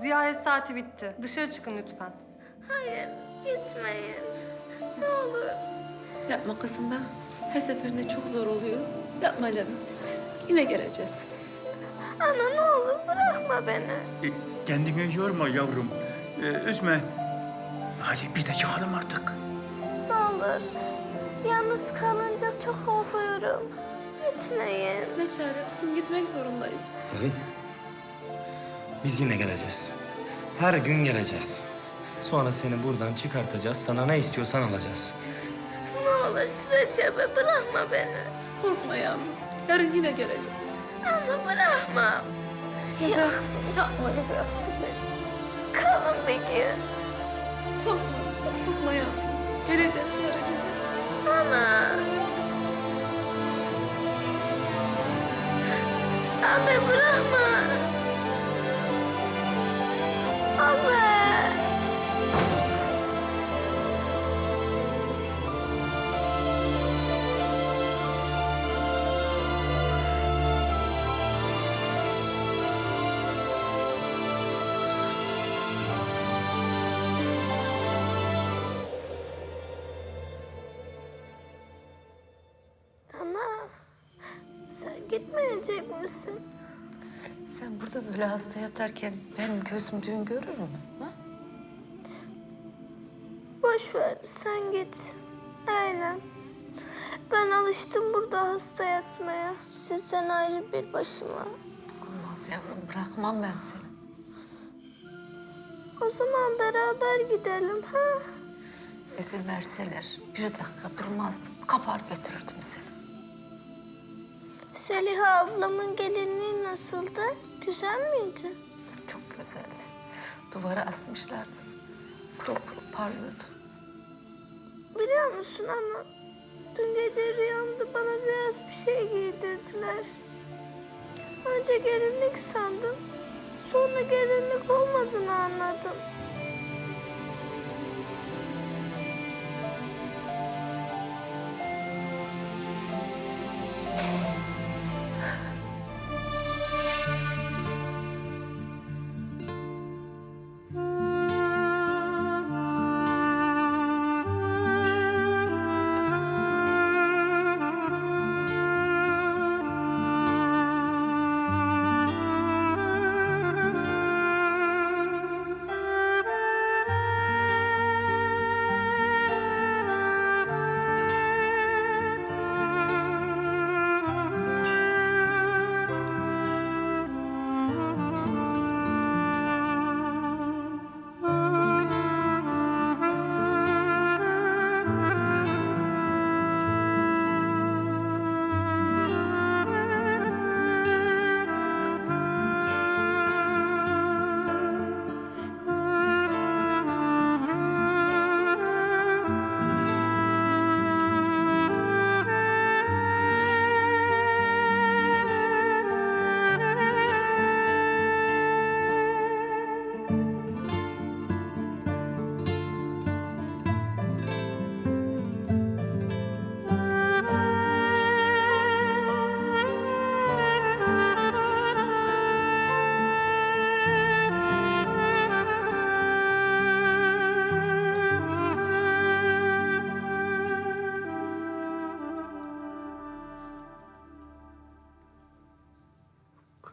Ziyaret saati bitti. Dışarı çıkın lütfen. Hayır, gitmeyin. Ne olur. Yapma kızım bak. Her seferinde çok zor oluyor. Yapma Levent. Yine geleceğiz kızım. Ana ne olur bırakma beni. E, Kendini yorma yavrum. E, üzme. Hadi biz de çıkalım artık. Ne olur. Yalnız kalınca çok korkuyorum. Gitmeyin. Ne çare kızım gitmek zorundayız. Nevin, biz yine geleceğiz. Her gün geleceğiz. Sonra seni buradan çıkartacağız. Sana ne istiyorsan alacağız. Ne olur Recep'e bırakma beni. Korkma yavrum. Yarın yine geleceğim. Ana bırakma. Güzel kızım. Yapma güzel kızım benim. Kalın peki. Korkma. Korkma yavrum. Geleceğiz yarın. Ana. Abi bırakma. Sen gitmeyecek misin? Sen burada böyle hasta yatarken benim gözüm düğün görür mü? Ha? Boş ver, sen git. Eğlen. Ben alıştım burada hasta yatmaya. Sizden ayrı bir başıma. Olmaz yavrum, bırakmam ben seni. O zaman beraber gidelim ha? İzin verseler bir dakika durmazdım. Kapar götürürdüm seni. Seliha ablamın gelinliği nasıldı? Güzel miydi? Çok güzeldi. Duvara asmışlardı. Pırıl pırıl parlıyordu. Biliyor musun ana? Dün gece rüyamda bana beyaz bir şey giydirdiler. Önce gelinlik sandım. Sonra gelinlik olmadığını anladım.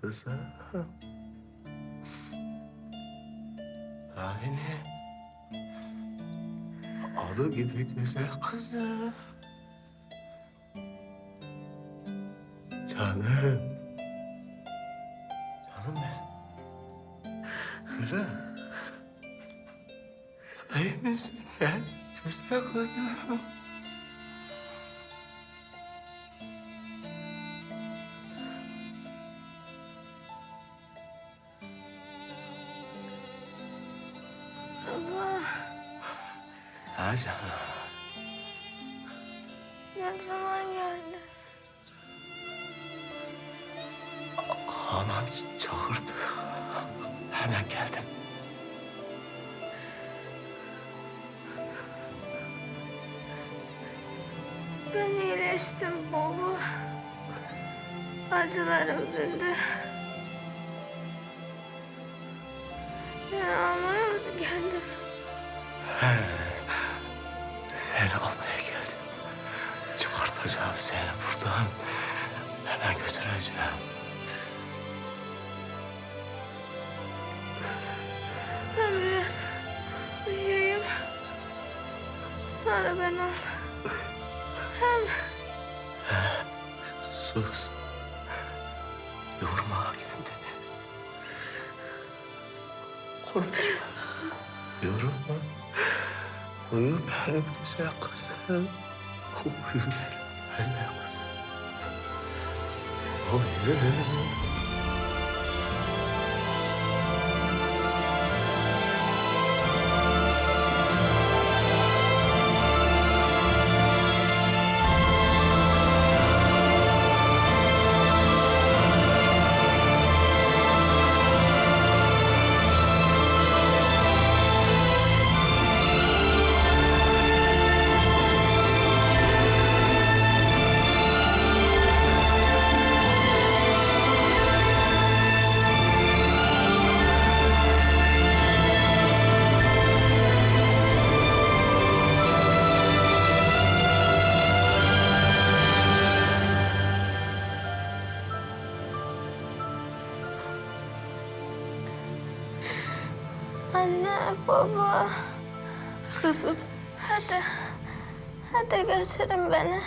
Kızım. Aynı. Adı gibi güzel kızım. Canım. Canım benim. Kırım. İyi misin ben? Güzel kızım. Baba, Ha canım. ne zaman geldi? Anan çağırdı. Hemen geldim. Ben iyileştim baba. Acılarım dindi. Seni buradan eve götüreceğim. Ben biraz uyuyayım. Sonra beni al. Hem Sus. Yorma kendini. Konuşma. Yorulma. Uyu benim güzel kızım. Uyu benim güzel kızım. Uyu. Baba. Kızım Hadi. Hadi götürün beni.